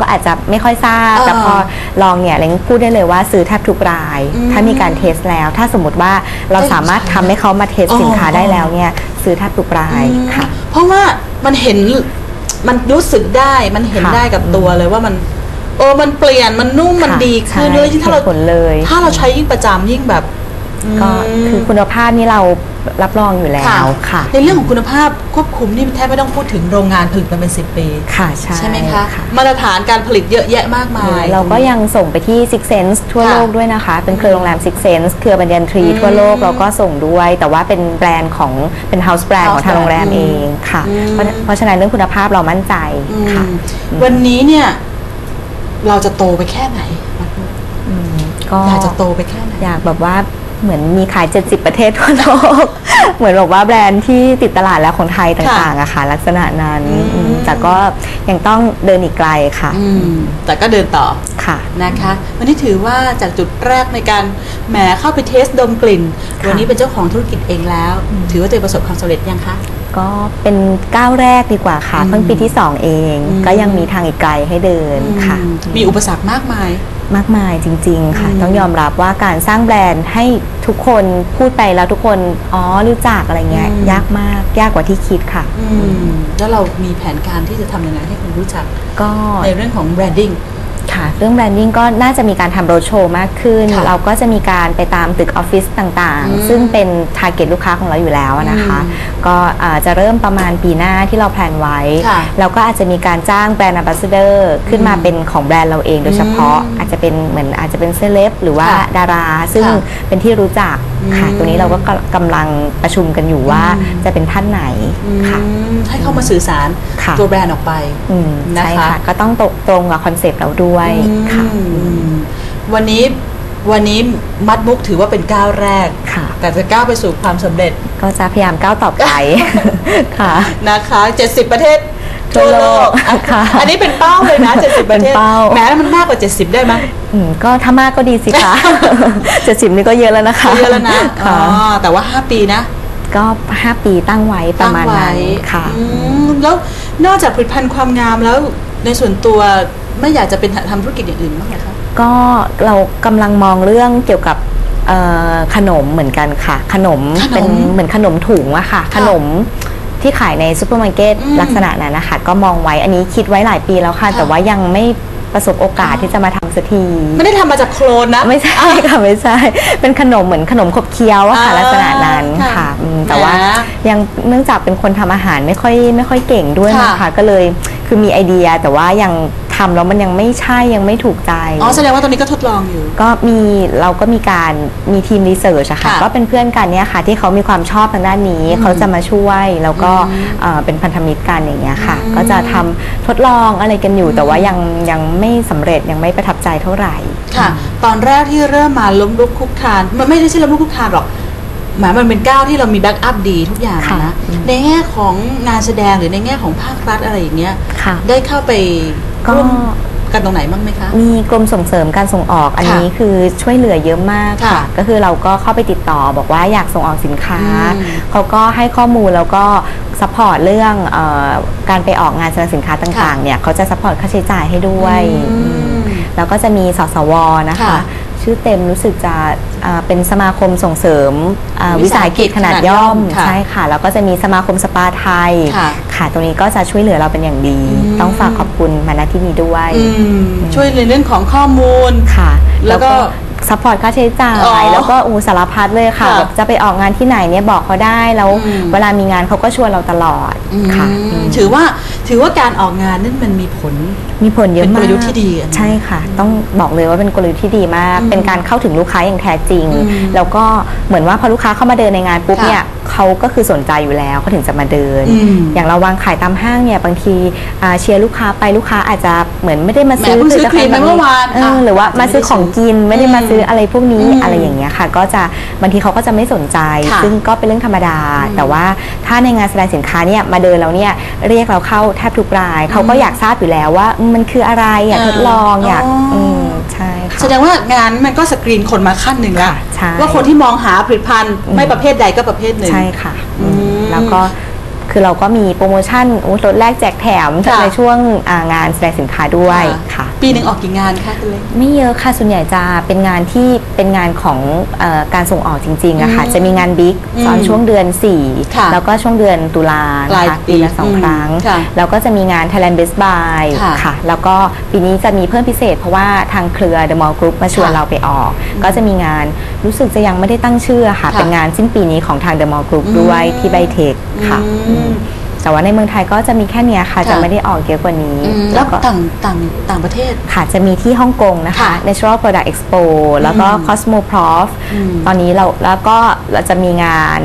ก็อาจจะไม่ค่อยทราบเออแต่พอลองเนี่ยเล้งพูดได้เลยว่าซื้อแทบทุกรายอืมถ้ามีการเทสแล้ว ถ้าสมมติว่าเราสามารถทำให้เขามาเทสอ๋อสินค้าได้แล้วเนี่ยซื้อแทบทุกรายค่ะ เพราะว่ามันเห็นมันรู้สึกได้มันเห็นค่ะได้กับตัวเลยว่ามันโอ้มันเปลี่ยนมันนุ่มมันค่ะดีขึ้นใช่เลยยิ่งถ้าเราเห็นผลเลยถ้าเราใช้ยิ่งประจำยิ่งแบบ ก็มคือคุณภาพนี่เรารับรองอยู่แล้วค่ะ ในเรื่องของคุณภาพควบคุมนี่แทบไม่ต้องพูดถึงโรงงานผลิตมาเป็น10ปีค่ะใช่ใช่ไหมคะค่ะมาตรฐานการผลิตเยอะแยะมากมาย เราก็ยังส่งไปที่ Six Sense ทั่วค่ะโลกด้วยนะคะ เป็นเครือโรงแรม Six Sense เครือบัญญันทรีอืมทั่วโลกเราก็ส่งด้วย แต่ว่าเป็นแบรนด์ของเป็น House Brand House ของทางโรงแรม brand เองค่ะอืมเพราะเพราะฉะนั้นเรื่องคุณภาพเรามั่นใจอืมค่ะ วันนี้เนี่ยเราจะโตไปแค่ไหนอืมก็อยากจะโตไปแค่ไหนอยากแบบว่า เหมือนมีขาย 70 ประเทศทั่วโลก เหมือนแบบว่าแบรนด์ที่ติดตลาดแล้วของไทยต่างๆอะค่ะ ลักษณะนั้นอืมอืมแต่ก็ยังต้องเดินอีกไกลค่ะอืมแต่ก็เดินต่อค่ะนะคะ วันนี้ถือว่าจากจุดแรกในการแหมเข้าไปเทสดมกลิ่นค่ะวันนี้เป็นเจ้าของธุรกิจเองแล้ว ถือว่าตัวเองประสบความสำเร็จยังคะก็เป็นก้าวแรกดีกว่าค่ะอืมเพิ่งปีที่ 2 เองอืมก็ยังมีทางอีกไกลให้เดินค่ะอืมมีอุปสรรคมากมาย มากมายจริง ๆ ค่ะอืมต้องยอมรับว่าการสร้างแบรนด์ให้ทุกคนพูดไปแล้วทุกคนอ๋อรู้จักอะไรเงี้ยอืมยากมากยากกว่าที่คิดค่ะอืมแล้วเรามีแผนการที่จะทำยังไงให้คนรู้จักก็ในเรื่องของแบรนดิ้ง ค่ะ เรื่องแบรนดิ้งก็น่าจะมีการทำโรดโชว์มากขึ้น ค่ะเราก็จะมีการไปตามตึกออฟฟิศต่างอืมๆ ซึ่งเป็นทาร์เก็ตลูกค้าของเราอยู่แล้วนะคะอืมก็อ่าจะเริ่มประมาณปีหน้าที่เราแพลนไว้ ค่ะแล้วก็อาจจะมีการจ้างแบรนด์ a บ b สเดอร์ขึ้นมาอืมเป็นของแบรนด์เราเองโดยเฉพาะอืมอาจจะเป็นเหมือนอาจจะเป็นเซเลบหรือว่าค่ะดารา ซึ่งค่ะเป็นที่รู้จักค่ะ อืม ตัวนี้เราก็กำกำลังประชุมกันอยู่ว่าอืมจะเป็นท่านไหนค่ะ อืมให้เข้ามาสื่อสารค่ะ ตัวแบรนด์ออกไป อืมนะคะ ใช่ค่ะ ก็ต้องตรงตรงกับคอนเซปต์เราด้วยค่ะอืมวันนี้วันนี้มัดมุกถือว่าเป็นก้าวแรกค่ะ แต่จะก้าวไปสู่ความสำเร็จ ก็จะพยายามก้าวต่อไปค่ะนะคะ 70 ประเทศทั่วโลกค่ะ อันนี้เป็นเป้าเลยนะ 70 ประเทศเป็นเป้าแม้มันมากกว่า 70 ได้ไหมอืมก็ถ้ามากก็ดีสิคะเจ็ดสิบนี่ก็เยอะแล้วนะคะเยอะแล้วนะอ๋ค่ะอแต่ว่า 5 ปีนะก็ห้าปีตั้งไว้ประมาณตั้งไว้นั้นค่ะอืมแล้วนอกจากผลิตภัณฑ์ความงามแล้วในส่วนตัว ไม่อยากจะเป็นทำธุรกิจอย่างอื่นบ้างเหรอคะก็เรากำลังมองเรื่องเกี่ยวกับเอ่อขนมเหมือนกันค่ะขนมขนมเป็นเหมือนขนมถุงอะค่ะ ขนมที่ขายในซูเปอร์มาร์เก็ตอืมลักษณะนั้นนะคะ ก็มองไว้อันนี้คิดไว้หลายปีแล้วค่ะค่ะ แต่ว่ายังไม่ประสบโอกาสที่จะมาทำสักที ไม่ได้ทำมาจากโคลนนะ ไม่ใช่ค่ะไม่ใช่ เป็นขนมเหมือนขนมขบเคี้ยวอะค่ะอ่าลักษณะนั้นค่ะค่ะอืมแต่ว่าแหมยังเนื่องจากเป็นคนทำอาหารไม่ค่อยไม่ค่อยเก่งด้วยค่ะนะคะก็เลยคือมีไอเดียแต่ว่ายัง ทำแล้วมันยังไม่ใช่ยังไม่ถูกใจ อ๋อแสดงว่าตอนนี้ก็ทดลองอยู่ ก็มีเราก็มีการมีทีมรีเสิร์ชอะค่ะค่ะก็เป็นเพื่อนกันเนี่ยค่ะที่เขามีความชอบทางด้านนี้อืมเขาจะมาช่วยแล้วก็อืมเอ่อเป็นพันธมิตรกันอย่างเงี้ยค่ะอืมก็จะทำทดลองอะไรกันอยู่ แต่ว่ายังยังไม่สำเร็จยังไม่ประทับใจเท่าไหร่ ค่ะ ตอนแรกที่เริ่มมาล้มลุกคลุกคลานมันไม่ได้ใช่ล้มลุกคลุกคลานหรอกหมายมันเป็นก้าวที่เรามีแบ็กอัพดีทุกอย่างค่ะนะในแง่ของงานแสดงหรือในแง่ของภาครัฐอะไรอย่างเงี้ยค่ะ ได้เข้าไป ก็ ร่วมกันตรงไหนบ้างไหมคะ มีกรมส่งเสริมการส่งออกอันนี้คือช่วยเหลือเยอะมากค่ะค่ะ ก็คือเราก็เข้าไปติดต่อบอกว่าอยากส่งออกสินค้า อืมเขาก็ให้ข้อมูลแล้วก็ซัพพอร์ตเรื่องเออการไปออกงานแสดงสินค้าต่างๆเนี่ยเขาจะซัพพอร์ตค่าใช้จ่ายให้ด้วยอืมแล้วก็จะมีสสวนะคะ ค่ะ ชื่อเต็มรู้สึกจะอ่าเป็นสมาคมส่งเสริมอ่าวิวิสาสาหหกิกิจจขนาดย่อมค่ะใช่ค่ะ แล้วก็จะมีสมาคมสปาไทยค่ะค่ะตรงนี้ก็จะช่วยเหลือเราเป็นอย่างดี อืม ต้องฝากขอบคุณมาณที่นี้ด้วย อืมช่วยในเรื่องของข้อมูล ค่ะแล้วก็ซัพพอร์ตค่าใช้จ่าอ๋อยแล้วก็อูสารพัดเลยค่ะค่ะแบบจะไปออกงานที่ไหนเนี่ยบอกเขาได้แล้วอืม เวลามีงานเขาก็ชวนเราตลอดค่ะอืมอืม ถือว่า ถือว่าการออกงานนั่นมันมีผล มีผลเยอะเป็นมากกลยุทธ์ที่ดีอะใช่ค่ะ ต้องบอกเลยว่าเป็นกลยุทธ์ที่ดีมากอืมเป็นการเข้าถึงลูกค้าอย่างแท้จริงอืมแล้วก็เหมือนว่าพอลูกค้าเข้ามาเดินในงานปุ๊บค่ะเนี่ยเขาก็คือสนใจอยู่แล้วเขาถึงจะมาเดินอืมอย่างเราวางขายตามห้างเนี่ยบางทีอ่าเชียร์ลูกค้าไปลูกค้าอาจจะเหมือนไม่ได้มาซื้อแหมเพิ่งซื้อผลิตภัณฑ์ครีมไปเมื่อวานเอออะหรือว่ามาซื้อของกินไม่ได้มาซื้ออะไรพวกนี้อืมอะไรอย่างเงี้ยค่ะ ก็จะบางทีเขาก็จะไม่สนใจค่ะซึ่งก็เป็นเรื่องธรรมดาอืมแต่ว่าถ้าในงานแสดงสินค้าเนี่ยมาเดินแล้วเนี่ยเรียกเราเข้าแทบทุกราย เขาก็อยากทราบอยู่แล้วว่าอืมมันคืออะไรอยากเออทดลองอยากอ๋ออืมใช่ค่ะแสดงว่างานมันก็สกรีนคนมาขั้นหนึ่งแล้วค่ะใช่ว่าคนที่มองหาผลิตภัณฑ์อืมไม่ประเภทใดก็ประเภทหนึ่งใช่ค่ะอืมแล้วก็ คือคือเราก็มีโปรโมชั่นอุ๊ยลดแลกแจกแถมค่ะในช่วงอ่างานแสดงสินค้าด้วยค่ะ ปีหนึ่งออกกี่งานคะคุณเล็กไม่เยอะค่ะส่วนใหญ่จะเป็นงานที่เป็นงานของเออการส่งออกจริงๆอะค่ะอืมจะมีงานบิ๊กอืมตอนช่วงเดือนค่ะ4แล้วก็ช่วงเดือนตุลาปลายนะคะปีปีละสองอืมครั้งค่ะแล้วก็จะมีงาน Thailand Best Buy ค่ะค่ะ แล้วก็ปีนี้จะมีเพิ่มพิเศษ เพราะว่าทางเครือ The Mall Group มาชวนค่ะเราไปออก ก็จะมีงานรู้สึกจะยังไม่ได้ตั้งชื่อค่ะค่ะเป็นงานสิ้นปีนี้ของทาง The Mall Group อืมด้วยที่ไบเทคค่ะอืมอืมแต่ว่าในเมืองไทยก็จะมีแค่เนี้ยค่ะ ค่ะ จะไม่ได้ออกเยอะกว่านี้อืมแล้วต่างต่างต่างประเทศ ค่ะจะมีที่ฮ่องกงนะคะ ค่ะ Natural Product Expo แล้วก็อืม Cosmoprof อืม ตอนนี้เราแล้วก็เราจะมีงาน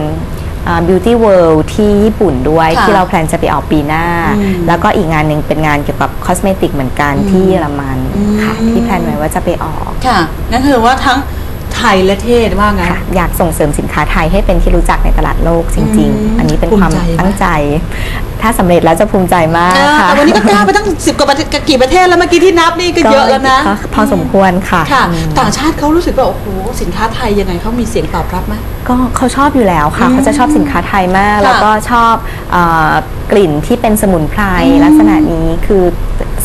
อ่า Beauty World ที่ญี่ปุ่นด้วยค่ะที่เราแพลนจะไปออกปีหน้า อืมแล้วก็อีกงานหนึ่งเป็นงานเกี่ยวกับคอสเมติกเหมือนกันอืมที่เยอรมันค่ะอืม ที่แพลนไว้ว่าจะไปออก ค่ะ นั่นคือว่าทั้ง ไทยและเทศว่างั้น ค่ะอยากส่งเสริมสินค้าไทยให้เป็นที่รู้จักในตลาดโลกจริง อืมๆ อันนี้เป็นภูมิความใจไหม ตั้งใจ ถ้าสำเร็จแล้วจะภูมิใจมากเออค่ะแต่วันนี้ก็กล้าไปตั้งสิบกว่าประเทศกี่ประเทศแล้วเมื่อกี้ที่นับนี่ก็เยอะแล้วนะก็พอสมควรค่ะ ค่ะอืมต่างชาติเขารู้สึกว่าโอ้โหสินค้าไทยยังไงเขามีเสียงตอบรับไหม ก็เขาชอบอยู่แล้วค่ะ อืมเขาจะชอบสินค้าไทยมากค่ะแล้วก็ชอบเออ กลิ่นที่เป็นสมุนไพรอืมลักษณะนี้คือ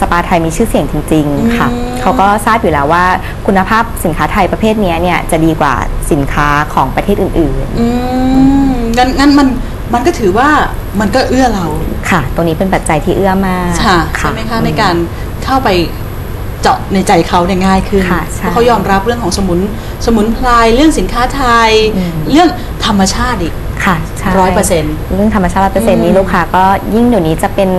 สปาไทยมีชื่อเสียงจริง ๆ ค่ะอืมเขาก็ทราบอยู่แล้วว่าคุณภาพสินค้าไทยประเภทเนี้ยเนี่ยจะดีกว่าสินค้าของประเทศอื่นอืมงั้นงั้นมันมันก็ถือว่ามันก็เอื้อเราๆค่ะ ตรงนี้เป็นปัจจัยที่เอื้อมากค่ะใช่ไหมคะในการเข้าไปเจาะในใจเขาเนี่ยง่ายขึ้นค่ะเพใช่ราะเขายอมรับเรื่องของสมุนสมุนไพรเรื่องสินค้าไทยอืมเรื่องธรรมชาติอีก ค่ะใช่ร้อยเปอร์เซ็นต์เรื่องธรรมชาติร้อยเปอร์เซ็นต์นี้อืมลูกค้าก็ยิ่งเดี๋ยวนี้จะเป็น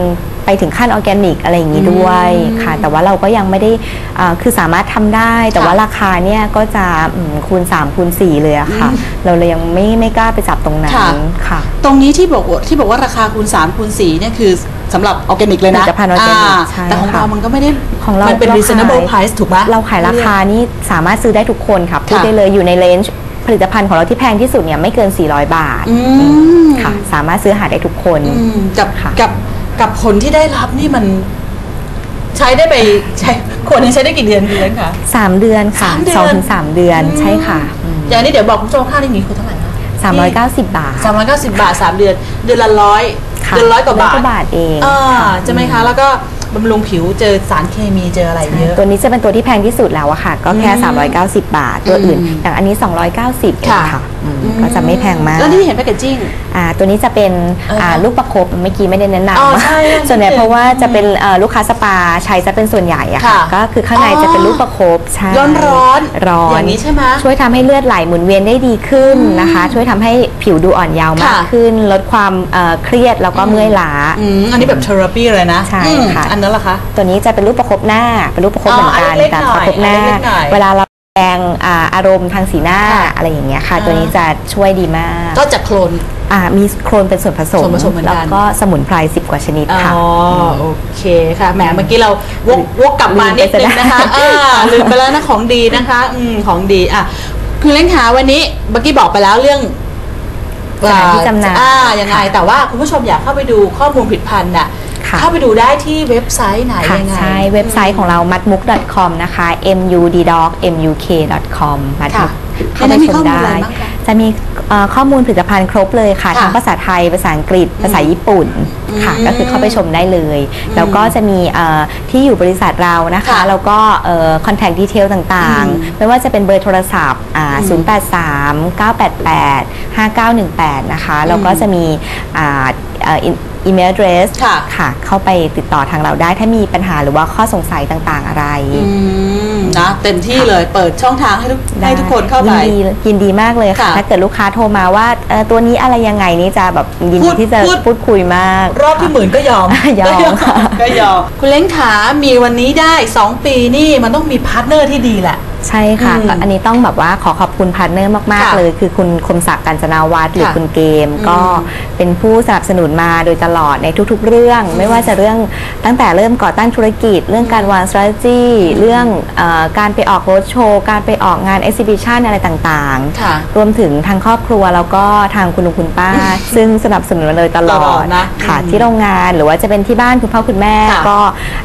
ไปถึงขั้นออร์แกนิกอะไรอย่างนี้ด้วยอืมค่ะ แต่ว่าเราก็ยังไม่ได้อ่าคือสามารถทำได้ แต่ค่ะว่าราคาเนี่ยก็จะอืมคูณ3คูณ4เลยอะค่ะอืมเราเลยยังไม่ไม่กล้าไปจับตรงนั้นค่ะค่ะตรงนี้ที่บอกว่าที่บอกว่าราคาคูณ3คูณ4เนี่ยคือสำหรับออร์แกนิกเลยนะผลิตภัณฑ์ออร์แกนิกาใช่แต่ของค่ะเรา มันก็ไม่ได้ของเรามันเป็นเรา reasonable ขาย price ถูกไหมเราขายราคานี่สามารถซื้อได้ทุกคนค่ะพูดค่ะได้เลยอยู่ในเลนจ์ ผลิตภัณฑ์ของเราที่แพงที่สุดเนี่ยไม่เกิน 400 บาทอืม ค่ะ สามารถซื้อหาได้ทุกคน อืมกับค่ะ กับกับผลที่ได้รับนี่มัน ใช้ได้ไปใช้ขวดหนึงใช้ได้กี่เดือนเดือนคะ3เดือนค่ะสามเดือน สองถึงสามเดือนใช่ค่ะอืมอย่างนี้เดี๋ยวบอกคุณผู้ชมค่าที่นี้คือเท่าไหร่คะ390 บาท สามร้อยเก้าสิบบาทสามเดือน เดือนละร้อยค่ะเดือนร้อยกว่าบาทร้อยกว่าบาทเองอ่าค่ะ ใช่ไหมคะ แล้วก็ บำรุงผิวเจอสารเคมีเจออะไรเยอะ ตัวนี้จะเป็นตัวที่แพงที่สุดแล้วอะค่ะ ก็แค่อืม390 บาท ตัวอื่นอืมอย่างอันนี้ 290เองค่ะค่ะอืม ก็จะไม่แพงมาก แล้วที่เห็นแพคเกจจิ้งอ่าตัวนี้จะเป็นเอออ่อ่าลูกประคบเมื่อกี้ไม่ได้แนะนอ๋อใช่ำส่วนใหญ่เพราะว่าจะเป็นเอ่อลูกค้าสปาใช้จะเป็นส่วนใหญ่อะค่ะค่ะก็คือข้างในอ๋อจะเป็นลูกประคบใช่ร้อนร้อนร้อนอย่างนี้ใช่ไหมช่วยทำให้เลือดไหลหมุนเวียนได้ดีขึ้นนะคะ ช่วยทำให้ผิวดูอ่อนเยาว์มากค่ะขึ้น ลดความเอ่อเครียดแล้วก็เมื่อยล้าอืมอันนี้แบบเทอราปีเลยนะใช่อืมค่ะอันนั้นล่ะคะตัวนี้จะเป็นรูปประคบหน้าเป็นรูปประคบอ๋อเหมือนกันอันเล็กๆแต่หน่อยประคบหน้าอันเล็กๆหน่อยเวลาเรา แสดงอ่าอารมณ์ทางสีหน้าค่ะอะไรอย่างเงี้ยค่ะ อ่า ตัวนี้จะช่วยดีมากก็จากโคลน อ่ามีโครนเป็นส่วนผสมส่วนผสมเหมือนกัน แล้วก็สมุนไพรสิบกว่าชนิดอ๋ค่ะ อโอเคค่ะแหมเมื่อกี้เราวกวกกลับมานิดนึงนะคะลืมไปซะแล้วอ่าลืมไปแล้วนะของดีนะคะอืมของดีอะคุณเล้งหาวันนี้เมื่อกี้บอกไปแล้วเรื่องสถานที่จำหน่ายอ่ายังไง แต่ว่าคุณผู้ชมอยากเข้าไปดูข้อมูลผลิตภัณฑ์น่ะค่ะ เข้าไปดูได้ที่เว็บไซต์ไหนค่ะยังไง ใช่เว็บไซต์ของเรา matmuk.com นะคะ muddog muk.com มัดมุค่ะกเข้าไปในนั้นมีชข้อมมูลได้อะไรบ้างคะ จะมีเอ่อข้อมูลผลิตภัณฑ์ครบเลยค่ะค่ะทั้งภาษาไทยภาษาอังกฤษ ภาษาญี่ปุ่นค่ะอืมก็คือเข้าไปชมได้เลย แล้วก็จะมีเอ่อที่อยู่บริษัทเรานะคะ ค่ะแล้วก็คอนแทคดีเทลต่างอืมๆ ไม่ว่าจะเป็นเบอร์โทรศัพท์อ่าอืม083 988 5918 นะคะ แล้วก็จะมีอ่าเอ่ออีเมล address ค่ะ ค่ะ เข้าไปติดต่อทางเราได้ ถ้ามีปัญหาหรือว่าข้อสงสัยต่างๆอะไร อืมนะเต็มที่เลยเปิดช่องทางให้ทุกให้ทุกคนเข้าไป ยินดียินดีมากเลยค่ะ ค่ะถ้าเกิดลูกค้าโทรมาว่าเอ่อตัวนี้อะไรยังไงนี่จะแบบยินพูดีดที่จะพูด พูดคุยมาก รอบที่หมื่นก็ยอม ยอมค่ะ ก็ยอม คุณเล้งขามีวันนี้ได้ 2 ปีนี่มันต้องมีพาร์ทเนอร์ที่ดีแหละใช่ค่ะอืมก็อันนี้ต้องแบบว่าขอขอบคุณพาร์ทเนอร์มาก ค่ะๆ เลย คือคุณคมศักดิ์กัญจนาวัฒน์หรือค่ะคุณเกมอืมก็เป็นผู้สนับสนุนมาโดยตลอดในทุกๆ เรื่อง ไม่ว่าจะเรื่องตั้งแต่เริ่มก่อตั้งธุรกิจ เรื่องการวาง strategy เรื่องเออการไปออกโรดโชว์การไปออกงาน exhibition อะไรต่างๆ ค่ะรวมถึงทางครอบครัวแล้วก็ทางคุณลุงคุณป้า ซึ่งสนับสนุนมาเลยตลตอลอดดนะค่ะอืมที่โรงงานหรือว่าจะเป็นที่บ้านคุณพ่อคุณแม่ค่ะ ก็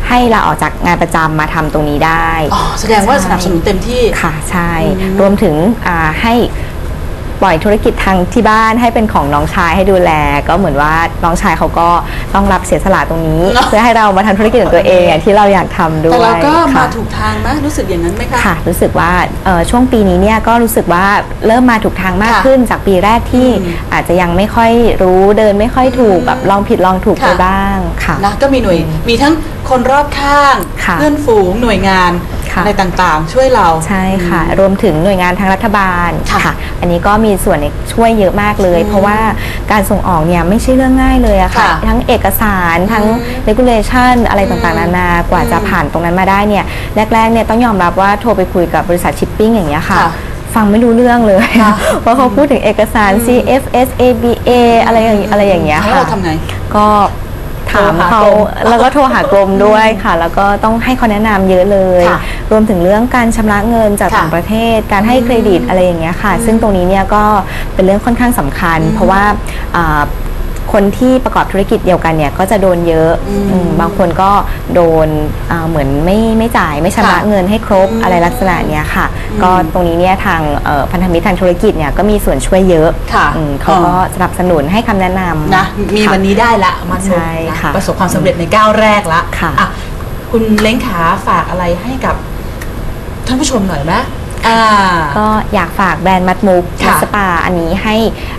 ให้ลาออกจากงานประจำมาทำตรงนี้ได้ อ๋อแสดงว่าสนับสนุนเต็มที่ค่ะใช่อืมรวมถึงอ่าให้โปปล่อยธุรกิจทางที่บ้านให้เป็นของน้องชายให้ดูแล ก็เหมือนว่าน้องชายเขาก็ต้องรับเสียสละตรงนี้เนอะเพื่อให้เรามาทำธุรกิจของตัวเองอย่างที่เราอยากทำด้แต่วยเราก็มาค่ะถูกทางไหมรู้สึกอย่างนั้นไหมคะค่ะ รู้สึกว่าเอ่อช่วงปีนี้เนี่ยก็รู้สึกว่าเริ่มมาถูกทางมากค่ะขึ้นจากปีแรกที่อืมอาจจะยังไม่ค่อยรู้เดินไม่ค่อยถูกอืมแบบลองผิดลองถูกค่ะไปบ้างค่ะนะก็มีหน่วยมีทั้งคนรอบข้างค่ะเพื่อนฝูงหน่วยงาน ค่ะอะไรต่างๆ ช่วยเรา ใช่ค่ะอืมรวมถึงหน่วยงานทางรัฐบาลค่ะ อันนี้ก็มีส่วนในช่วยเยอะมากเลยอืมเพราะว่าการส่งออกเนี่ยไม่ใช่เรื่องง่ายเลยอะค่ะค่ะทั้งเอกสารทั้งอืม regulation อะไรต่างๆอืมนานากว่าจะอืมผ่านตรงนั้นมาได้เนี่ยแรกๆเนี่ยต้องยอมรับว่าโทรไปคุยกับบริษัทชิปปิ้งอย่างเงี้ยค่ะค่ะฟังไม่รู้เรื่องเลยค่ะว่าเขาพูดถึงเอกสารอืม CFS ABA อะไรอย่างอะไรอย่างเงี้ยแล้วค่ะเราทำไงก็ ถามโทรหาเขากรมแล้วก็โทรหากรมด้วยค่ะ แล้วก็ต้องให้เขาแนะนำเยอะเลยค่ะรวมถึงเรื่องการชำระเงินจากค่ะต่างประเทศ การให้อืมเครดิตอะไรอย่างเงี้ยค่ะอืมซึ่งตรงนี้เนี่ยก็เป็นเรื่องค่อนข้างสำคัญอืมเพราะว่าอ่า คนที่ประกอบธุรกิจเดียวกันเนี่ยก็จะโดนเยอะอืมอืมบางคนก็โดนอ่าเหมือนไม่ไม่จ่ายไม่ชำระค่ะเงินให้ครบอืมอะไรลักษณะเนี้ยค่ะอืมก็ตรงนี้เนี่ยทางเอ่อพันธมิตรทางธุรกิจเนี่ยก็มีส่วนช่วยเยอะค่ะอืมเขาก็สนับสนุนให้คำแนะนำนะมีค่ะวันนี้ได้ละมันใช่นะค่ะประสบความสำเร็จในก้าวแรกละค่ะอ่คุณเล้งขาฝากอะไรให้กับท่านผู้ชมหน่อยไหมอ่าก็อยากฝากแบรนด์มัดมุกค่ะมัสปาอันนี้ให้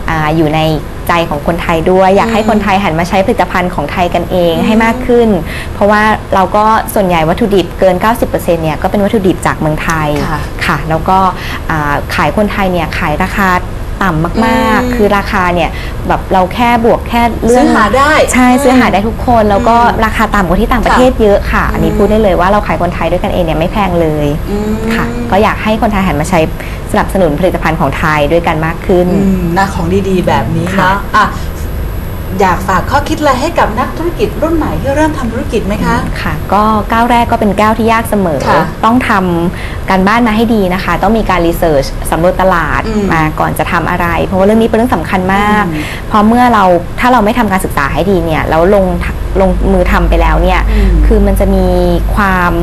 อาอยู่ใน ใจของคนไทยด้วย อยากให้คนไทยหันมาใช้ผลิตภัณฑ์ของไทยกันเองอืมให้มากขึ้น เพราะว่าเราก็ส่วนใหญ่วัตถุดิบเกิน 90%เนี่ยก็เป็นวัตถุดิบจากเมืองไทยค่ะค่ะแล้วก็อ่าขายคนไทยเนี่ยขายราคาต่ำมากอืมๆคือราคาเนี่ยแบบเราแค่บวกแค่เรื่ซื้องอหาได้ ใช่ซื้อหาได้ทุกคน แล้วก็อืมราคาต่ำกว่าที่ต่างประเทศเยอะค่ะ อันนี้อืมพูดได้เลยว่าเราขายคนไทยด้วยกันเองเนี่ยไม่แพงเลยอืมค่ะ ก็อยากให้คนไทยหันมาใช้ส นับสนุนผลิตภัณฑ์ของไทยด้วยกันมากขึ้นอืมนะของดีๆ แบบนี้ค่ะเนาะอะอยากฝากข้อคิดอะไรให้กับนักธุรกิจรุ่นใหม่ที่เริ่มทำธุรกิจไหมคะค่ะ ก็ก้าวแรกก็เป็นก้าวที่ยากเสมอค่ะต้องทำการบ้านมาให้ดีนะคะ ต้องมีการรีเสิร์ชสำรวจตลาดอืมมาก่อนจะทำอะไร เพราะว่าเรื่องนี้เป็นเรื่องสำคัญมากอืมเพราะเมื่อเราถ้าเราไม่ทำการศึกษาให้ดีเนี่ยแล้วลง ลงมือทำไปแล้วเนี่ยอืมคือมันจะมีความ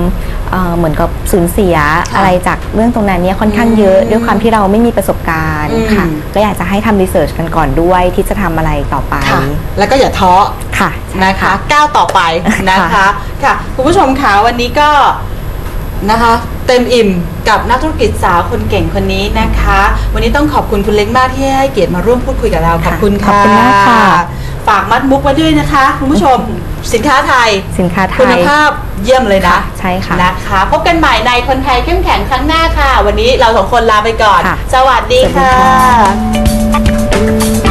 เอ่อเหมือนกับสูญเสียค่ะอะไรจากเรื่องตรงนั้นเนี่ยค่อนข้างเยอะอืมด้วยความที่เราไม่มีประสบการณ์อืมค่ะก็อยากจะให้ทำรีเสิร์ชกันก่อนด้วยที่จะทำอะไรต่อไปค่ะแล้วก็อย่าท้อค่ะใช่นะคะก้าวต่อไปนะคะค่ะค่ะคุณผู้ชมคะวันนี้ก็นะคะเต็มอิ่มกับนักธุรกิจสาวคนเก่งคนนี้นะคะ วันนี้ต้องขอบคุณคุณเล็กมากที่ให้เกียรติมาร่วมพูดคุยกับเราขอบคุณขอบคุณมากค่ะ ฝากมัดมุกไว้ด้วยนะคะ คุณผู้ชมสินค้าไทย สินค้าไทคุณยภาพเยี่ยมเลยนะค่ะใช่ค่ะนะคะ พบกันใหม่ในคนไทยเข้มแข็งครั้งหน้าค่ะ วันนี้เราสองคนลาไปก่อนค่ะสวัสดีสวัสดีค่ค่ะะ